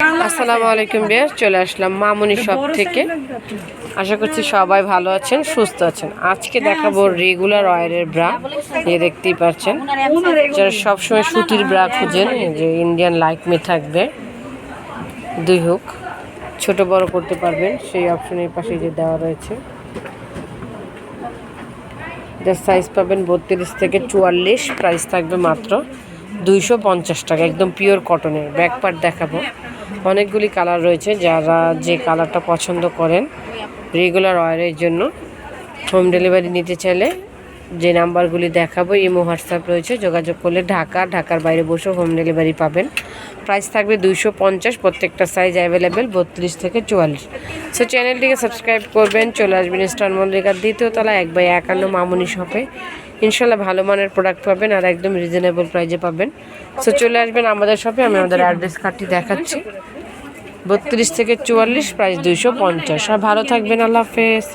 আসসালামু আলাইকুম বিয়ার চলে আসলাম মামুনি শপ থেকে। আশা করছি সবাই ভালো আছেন সুস্থ আছেন। আজকে দেখাবো রেগুলার অয়েলের ব্রা এই দেখতেই পাচ্ছেন। যারা সবসময় সুতির ব্রা খুঁজেন যে ইন্ডিয়ান লাইকমে থাকবে। দুই হোক ছোট বড় করতে পারবেন সেই অপশনের পাশে যে দেওয়া রয়েছে। এটার সাইজ পাবেন বত্রিশ থেকে চুয়াল্লিশ প্রাইস থাকবে মাত্র দুইশো পঞ্চাশ টাকা, একদম পিওর কটনের ব্যাক পার্ট দেখাবো। অনেকগুলি কালার রয়েছে, যারা যে কালারটা পছন্দ করেন রেগুলার ওয়ারের জন্য। হোম ডেলিভারি নিতে চাইলে যে নাম্বারগুলি দেখাবো, ইমো হোয়াটসঅ্যাপ রয়েছে, যোগাযোগ করলে ঢাকা, ঢাকার বাইরে বসেও হোম ডেলিভারি পাবেন। প্রাইস থাকবে দুইশো পঞ্চাশ, প্রত্যেকটা সাইজ অ্যাভেলেবেল বত্রিশ থেকে চুয়াল্লিশ। সো চ্যানেলটিকে সাবস্ক্রাইব করবেন, চলে আসবেন স্টার মল্লিকার দ্বিতীয় তলা এক বাই একান্ন মামুনি শপে ইনশাল্লাহ ভালো মানের প্রোডাক্ট পাবেন আর একদম রিজনেবল প্রাইজে পাবেন। সো চলে আসবেন আমাদের শপে আমি আমাদের অ্যাড্রেস কার্ডটি দেখাচ্ছি। বত্রিশ থেকে চুয়াল্লিশ প্রাইস দুইশো পঞ্চাশ। আর ভালো থাকবেন, আল্লাহ হাফেজ।